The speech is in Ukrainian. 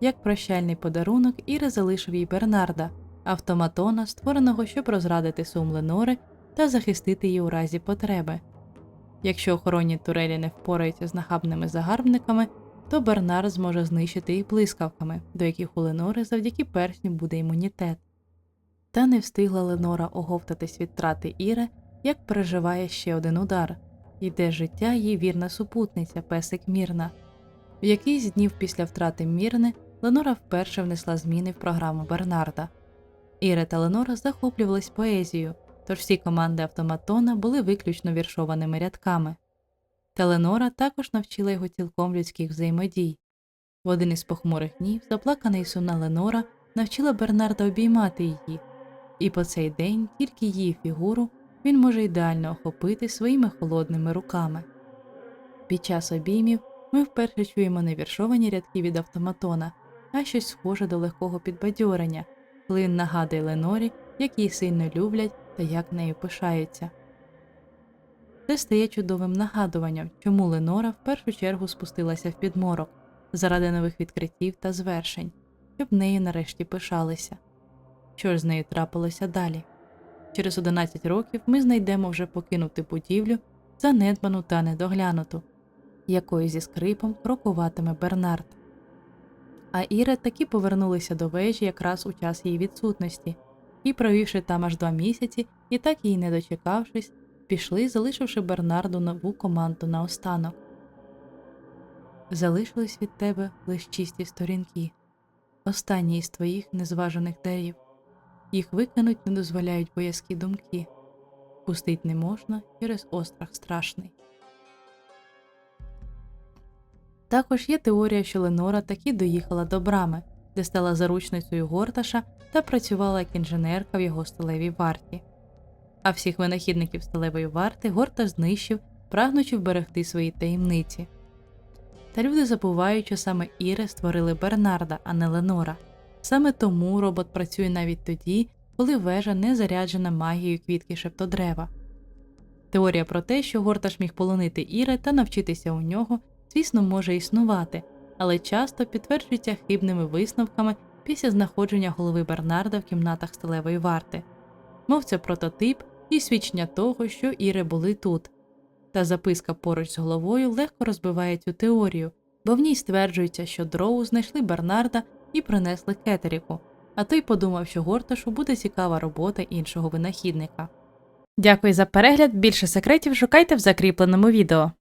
як прощальний подарунок Іра залишив їй Бернарда, автоматона, створеного, щоб розрадити сум Ленори та захистити її у разі потреби. Якщо охоронні турелі не впораються з нахабними загарбниками, то Бернар зможе знищити їх блискавками, до яких у Ленори завдяки персню буде імунітет. Та не встигла Ленора оговтатись від трати Іри, як переживає ще один удар. Йде життя її вірна супутниця, песик Мірна. В якийсь днів після втрати Мірни Ленора вперше внесла зміни в програму Бернарда. Іра та Ленора захоплювались поезією, тож всі команди автоматона були виключно віршованими рядками. Та Ленора також навчила його цілком людських взаємодій. В один із похмурих днів заплакана і сумна Ленора навчила Бернарда обіймати її, і по цей день тільки її фігуру він може ідеально охопити своїми холодними руками. Під час обіймів ми вперше чуємо не віршовані рядки від автоматона, а щось схоже до легкого підбадьорення, коли він нагадує Ленорі, як її сильно люблять та як нею пишаються. Це стає чудовим нагадуванням, чому Ленора в першу чергу спустилася в підморок заради нових відкриттів та звершень, щоб нею нарешті пишалися. Що ж з нею трапилося далі? Через 11 років ми знайдемо вже покинути будівлю, занедбану та недоглянуту, якою зі скрипом крокуватиме Бернард. А Іра таки повернулися до вежі якраз у час її відсутності, і, провівши там аж два місяці, і так її не дочекавшись, пішли, залишивши Бернарду нову команду наостанок. Залишились від тебе лиш чисті сторінки, останні із твоїх незважених дарів. Їх викинуть не дозволяють боязкі думки, пустить не можна через острах страшний. Також є теорія, що Ленора таки доїхала до брами, де стала заручницею Горташа та працювала як інженерка в його сталевій варті. А всіх винахідників сталевої варти Горташ знищив, прагнучи вберегти свої таємниці. Та люди забувають, що саме Іри створили Бернарда, а не Ленора. Саме тому робот працює навіть тоді, коли вежа не заряджена магією квітки шептодрева. Теорія про те, що Горташ міг полонити Іри та навчитися у нього, звісно, може існувати, але часто підтверджується хибними висновками після знаходження голови Бернарда в кімнатах сталевої варти. Мов це прототип і свідчення того, що Іри були тут. Та записка поруч з головою легко розбиває цю теорію, бо в ній стверджується, що дроу знайшли Бернарда і принесли Кетеріку, а той подумав, що Горташу буде цікава робота іншого винахідника. Дякую за перегляд. Більше секретів шукайте в закріпленому відео.